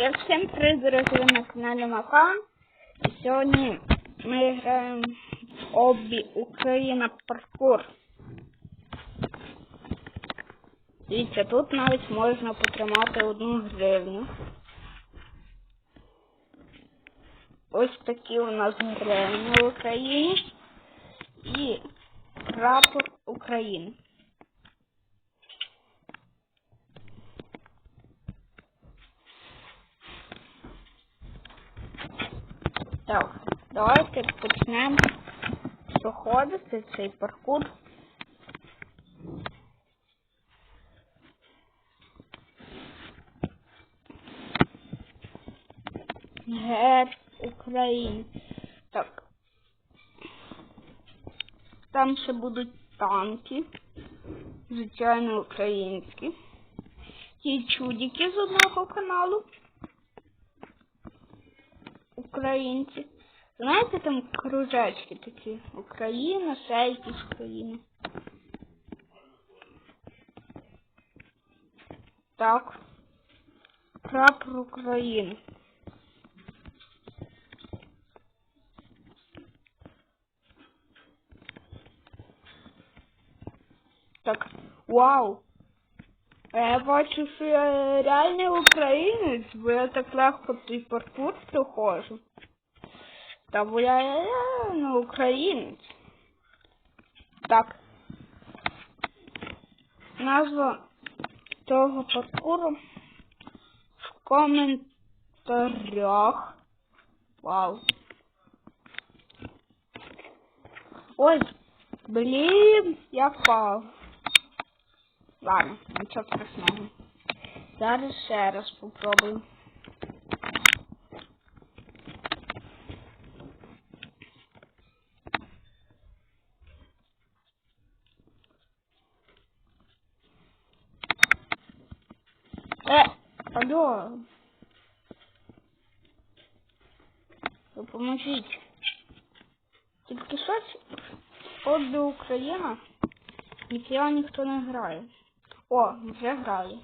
Я всім привіт, друзі, ви на каналі Макан. Сьогодні ми граємо в обі Україна паркур. Дивіться, тут навіть можна потримати одну гривню. Ось такі у нас гривні в Україні. І прапор України. Так, давайте почнемо проходити цей паркур. Герб України. Так. Там ще будуть танки. Звичайно, українські. Ті чудики з одного каналу українці. Знаєте, там кружечки такі. Україна, ще якісь країни. Так. Прапор України. Так, вау! Я бачу, що я реальний українець, бо я так легко цей паркур проходжу. Та бо я реально українець. Так. Назва того паркуру в коментарях. Вау. Ой, блін, я впав. Ладно, нічого страшного. Зараз ще раз попробую. Е, алло. Допоможіть. Тільки щось от до Україна. Ніфіга ніхто не грає. О, вже грає.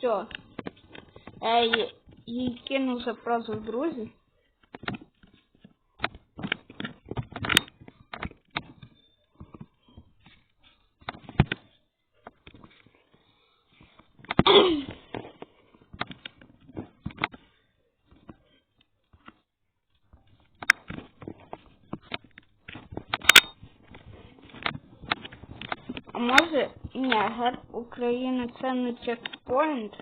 Все. Я її кинув запросу в друзі. А може, ні, герб України це не чекпоінт,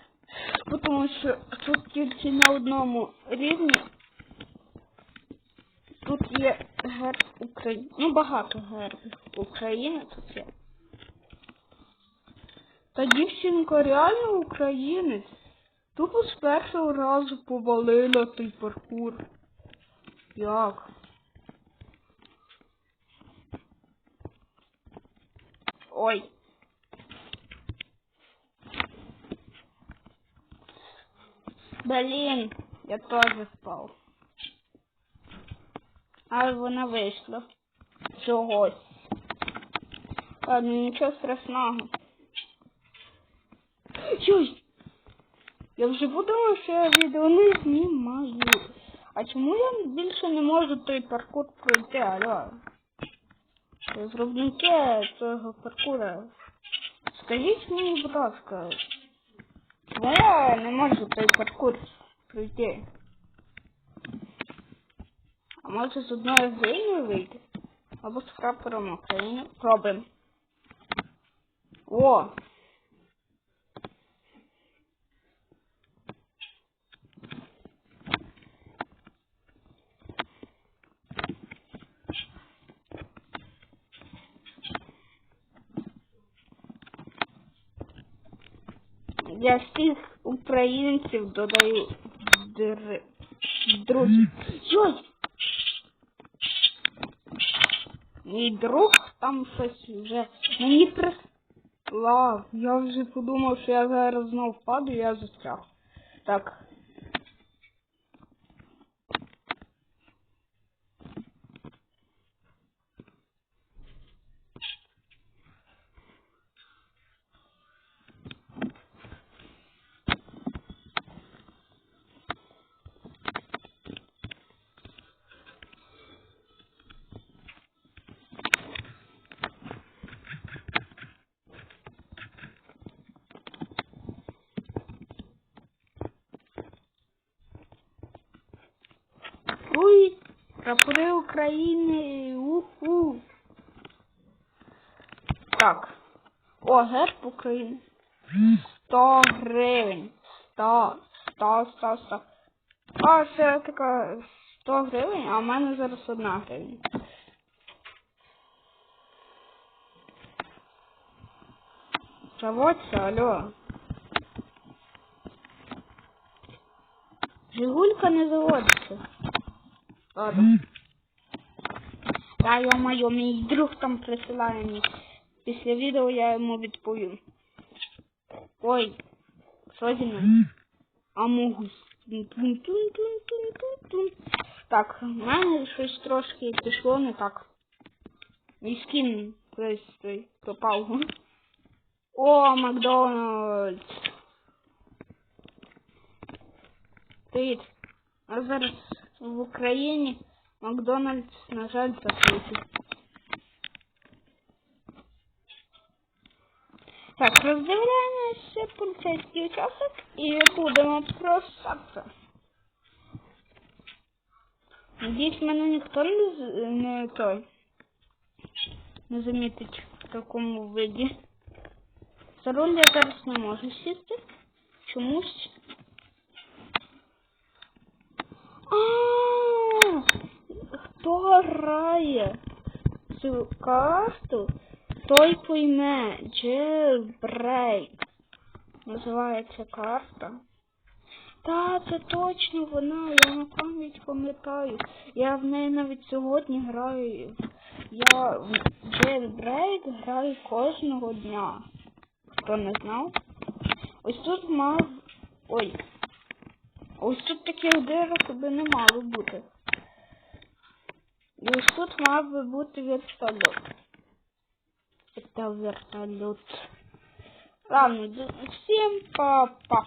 тому що тут тільки на одному рівні. Тут є герб України. Ну, багато гербів України тут є. Та дівчинка реально українець. Тупо з першого разу повалила той паркур. Як? Ой. Блін, я теж спав. Але вона вийшла. Чогось. Ладно, нічого страшного. Чуй! Я вже подумав, що я відео не знімаю. А чому я більше не можу той паркур пройти, алло? Зробники цього паркура. Скажіть мені, будь ласка, чому я не можу той паркур пройти? А може з одної гривні вийти? Або з прапором України? Пробуємо. О! Для всіх українців додаю Др... Друзі. Йой! Мій друг там щось вже мені прислав. Я вже подумав, що я зараз знов впаду, я застряг. Так. Прапори України. Уху. Так. О, герб України. 100 гривень. 100, 100, 100, 100. А, це така 100 гривень, а в мене зараз одна гривня. Заводься, алло. Жигулька не заводиться. Ладно. Та йо-моє, мій друг там присилає мені. Після відео я йому відповім. Ой, що зі мною? Так, в мене щось трошки пішло не так. Мій скін той пропав. О, Макдональдс. Привіт. А зараз в Україні Макдональдс, на жаль, закритий. Так, роздивляємося поліцейський участок і будемо просатися. Надіюсь, мене ніхто не, з- не той не замітить в такому виді. За руль я зараз не можу сісти. Чомусь. А, хто грає цю карту, той пойме Jailbreak. Називається карта. Та, це точно вона, я на пам'ять пам'ятаю. Я в неї навіть сьогодні граю. Я в Jailbreak граю кожного дня. Хто не знав? Ось тут мав. Ой. Ось тут таких дирок би не мало бути. І ось тут мав би бути вертольот. Це вертольот. Ладно, всем па-па.